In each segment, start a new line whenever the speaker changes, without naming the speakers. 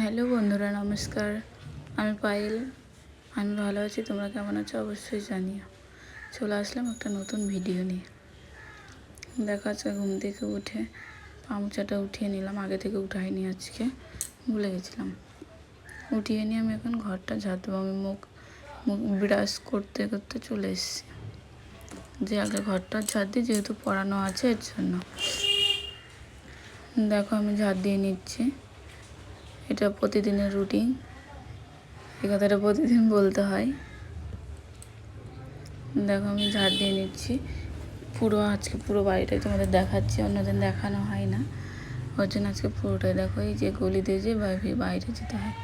Hello বন্ধুরা, নমস্কার। আমি পায়েল। আমি ভালো আছি, তোমরা কেমন আছো? অবশ্যই জানিও। চলে আসলাম একটা নতুন ভিডিও নিয়ে। দেখা যাচ্ছে ঘুম থেকে উঠে পামচাটা উঠিয়ে নিলাম, আগে থেকে উঠাইনি আজকে, ভুলে গেছিলাম। উঠিয়ে নিয়ে আমি এখন ঘরটা ঝাড় দেবো আমি মুখ মুখ ব্রাশ করতে করতে চলে এসেছি। যে আগে ঘরটা ঝাড় দিই, যেহেতু পড়ানো আছে, এর জন্য। দেখো আমি ঝাড় দিয়ে নিচ্ছি। এটা প্রতিদিনের রুটিন। এই কথাটা প্রতিদিন বলতে হয়। দেখো আমি ঝাড় দিয়ে নিচ্ছি। পুরো আজকে পুরো বাড়িটাই তোমাদের দেখাচ্ছি, অন্যদিন দেখানো হয় না। ওর জন্য আজকে পুরোটাই দেখো, এই যে গলি দিয়ে যে বাইরে বাইরে যেতে হয়।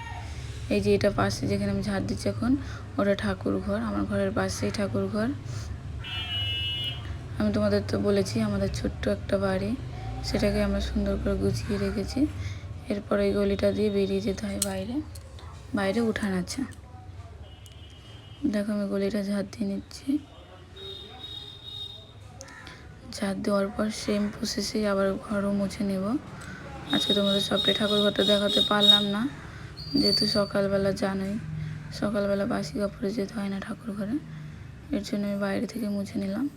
এই যে এটা পাশে যেখানে আমি ঝাড় দিচ্ছি এখন, ওটা ঠাকুর ঘর, আমার ঘরের পাশেই ঠাকুর ঘর। আমি তোমাদের তো বলেছি, আমাদের ছোট্ট একটা বাড়ি, সেটাকে আমরা সুন্দর করে গুছিয়ে রেখেছি। এরপর এই গলিটা দিয়ে বেরিয়ে যেতে হয় বাইরে। বাইরে উঠান আছে। দেখো আমি গলিটা ঝাড় দিয়ে নিচ্ছি। ঝাড় দেওয়ার পর সেম প্রসেসেই আবার ঘরও মুছে নেব। আজকে তোমাদের সবটাই ঠাকুর ঘরটা দেখাতে পারলাম না। যেহেতু সকালবেলা জানোই, সকালবেলা বাসি কাপড়ে যেতে হয় না ঠাকুর ঘরে। এর জন্য আমি বাইরে থেকে মুছে নিলাম।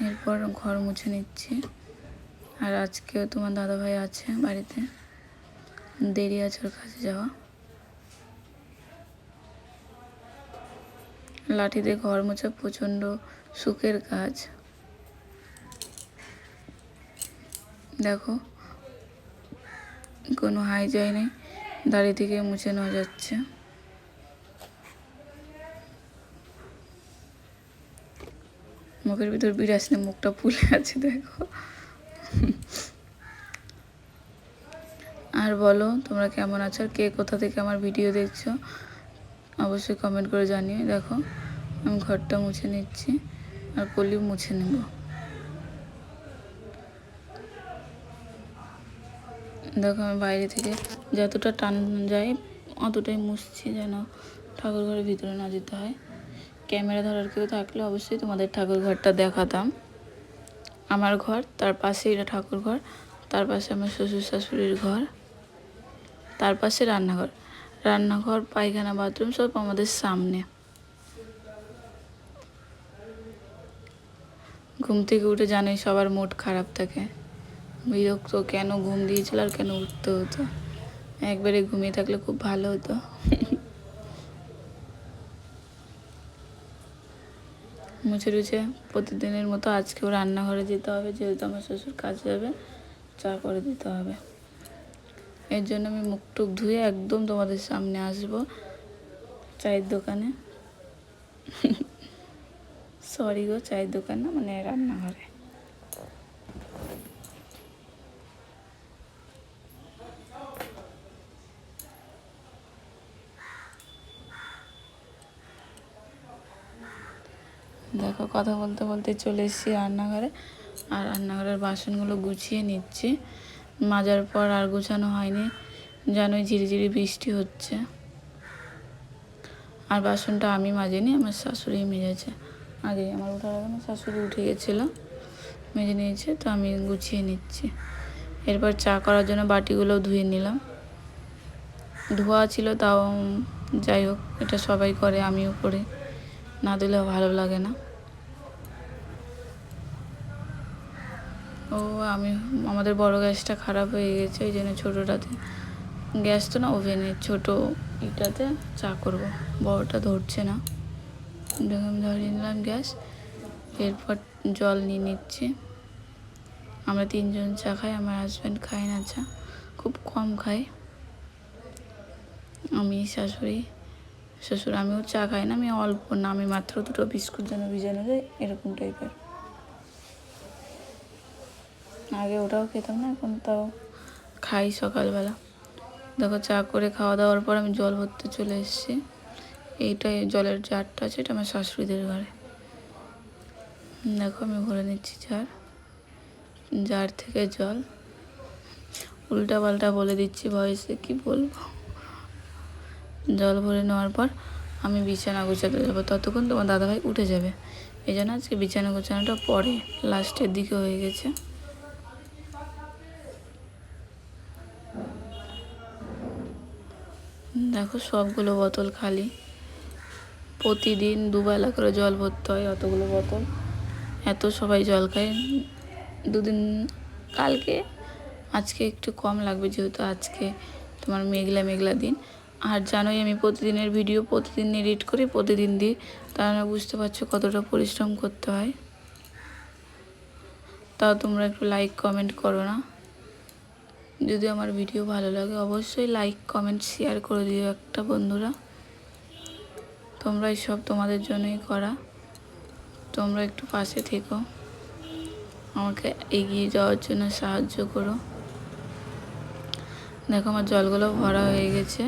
এরপর ঘর মুছে নিচ্ছি। আর আজকেও তোমার দাদাভাই আছে বাড়িতে। দেরি আছে ওর কাছে যাওয়া। লাঠি দিয়ে ঘর মোছা প্রচণ্ড সুখের কাজ। দেখো, কোনো হাই যায় নেই, দাড়ি থেকে মুছে নেওয়া যাচ্ছে। মুখের ভিতর বিরাজ নেই মুখটা ফুলে আছে, দেখো। আর বলো, তোমরা কেমন আছো আর কে কোথা থেকে আমার ভিডিও দেখছ? অবশ্যই কমেন্ট করে জানিয়ে দেখো, আমি ঘরটা মুছে নিচ্ছি আর কলি মুছে নেব। দেখো, আমি বাইরে থেকে যতটা টান যায় অতটাই মুছছি যেন ঠাকুর ঘরের ভিতরে না যেতে হয়। ক্যামেরা ধরার কেউ থাকলে অবশ্যই তোমাদের ঠাকুর ঘরটা দেখাতাম। আমার ঘর, তার পাশে এটা ঠাকুর ঘর, তার পাশে আমার শ্বশুর শাশুড়ির ঘর। তার পাশে রান্নাঘর। রান্নাঘর, পায়খানা, বাথরুম সব আমাদের সামনে। ঘুম থেকে উঠে জানোই সবার মুড খারাপ থাকে। বিরক্ত, কেন ঘুম দিয়েছিল আর কেন উঠতে হতো? একবারে ঘুমিয়ে থাকলে খুব ভালো হতো। মুছে টুছে প্রতিদিনের মতো আজকেও রান্নাঘরে যেতে হবে, যেহেতু আমার শ্বশুর কাজে যাবে চা করে দিতে হবে। এর জন্য আমি মুখ টুক ধুয়ে একদম তোমাদের সামনে আসব চায়ের দোকানে। সরি গো, চায়ের দোকান না মানে রান্নাঘরে। দেখো, কথা বলতে বলতে চলে এসেছি রান্নাঘরে। আর রান্নাঘরের বাসনগুলো গুছিয়ে নিচ্ছি। মাজার পর আর গোছানো হয়নি, জানোই ঝিরিঝিরি বৃষ্টি হচ্ছে। আর বাসনটা আমি মাজিনি, আমার শাশুড়ি মেজেছে। আগে আমার ওঠার আগে আমার শাশুড়ি উঠে গেছিল, মেজে নিয়েছে, তো আমি গুছিয়ে নিচ্ছি। এরপর চা করার জন্য বাটিগুলো ধুয়ে নিলাম। ধোয়া ছিল তাও, যাই হোক, এটা সবাই করে, আমিও করি। না দিলে ভালো লাগে না। ও, আমি, আমাদের বড় গ্যাসটা খারাপ হয়ে গেছে, ওই জন্য ছোটোটাতে গ্যাস তো না ওভেনের ছোটো ইটাতে চা করব। বড়টা ধরছে না। আমি ধরিয়ে নিলাম গ্যাস, এরপর জল নিয়ে নিচ্ছি। আমরা তিনজন চা খাই, আমার হাজব্যান্ড খায় না চা, খুব কম খায়। আমি, শাশুড়ি, শ্বশুর, আমিও চা খাই না, আমি অল্প না, আমি মাত্র দুটো বিস্কুট যেন ভিজানো যায়, এরকম টাইপের আগে ওটাও খেতাম না, এখন তাও খাই সকালবেলা। দেখো চা করে খাওয়া দাওয়ার পর আমি জল ভরতে চলে এসেছি। এইটাই জলের জারটা আছে, এটা আমার শাশুড়িদের ঘরে। দেখো আমি ভরে নিচ্ছি জার জার থেকে জল। উল্টা পাল্টা বলে দিচ্ছি ভয়েসে, কি বলব? জল ভরে নেওয়ার পর আমি বিছানা গোছাতে যাব। ততক্ষণ তোমার দাদাভাই উঠে যাবে। এই জন্য আজকে বিছানা গোছানোটা পরে লাস্টের দিকে হয়ে গেছে। দেখো সবগুলো বোতল খালি। প্রতিদিন দুবেলা করে জল ভরতে হয় অতগুলো বোতল। এত সবাই জল খায়। দুদিন কালকে, আজকে একটু কম লাগবে যেহেতু আজকে তোমার মেঘলা মেঘলা দিন। আর জানোই আমি প্রতিদিনের ভিডিও প্রতিদিন এডিট করি, প্রতিদিন দিই। তাহলে বুঝতে পারছ কতটা পরিশ্রম করতে হয়। তাও তোমরা একটু লাইক কমেন্ট করো না। যদি আমার ভিডিও ভালো লাগে, অবশ্যই লাইক কমেন্ট শেয়ার করে দিও একটা বন্ধুরা। তোমরা সব তোমাদের জন্যই করা। তোমরা একটু পাশে থেকো। আমাকে এগিয়ে যাওয়ার জন্য সাহায্য করো। দেখো আমার জলগুলো ভরা হয়ে গেছে।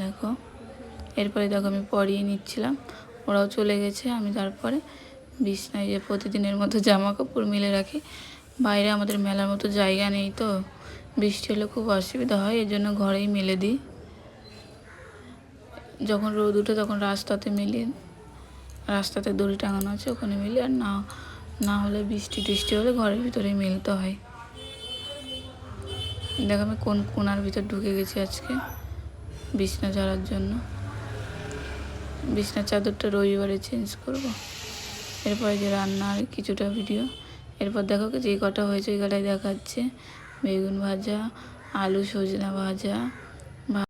দেখো, এরপরে দেখো আমি পরিয়ে নিচ্ছিলাম। ওরাও চলে গেছে, আমি তারপরে বিছনায় যে প্রতিদিনের মতো জামা কাপড় মিলে রাখি বাইরে আমাদের মেলার মতো জায়গা নেই তো। বৃষ্টি হলে খুব অসুবিধা হয়, এর জন্য ঘরেই মেলে দিই। যখন রোদ উঠে তখন রাস্তাতে মিলি, রাস্তাতে দড়ি টাঙানো আছে ওখানে মিলি, আর না না হলে বৃষ্টি টিষ্টি হলে ঘরের ভিতরেই মেলতে হয়। দেখো আমি কোন কোনার ভিতর ঢুকে গেছি আজকে, বিছনা ঝাড়ার জন্য। বিছনার চাদরটা রবিবারে চেঞ্জ করব। এরপরে যে রান্নার কিছুটা ভিডিও এরপর দেখো যে কটা হয়েছে ওই কটাই দেখাচ্ছে। বেগুন ভাজা আলু সজনা ভাজা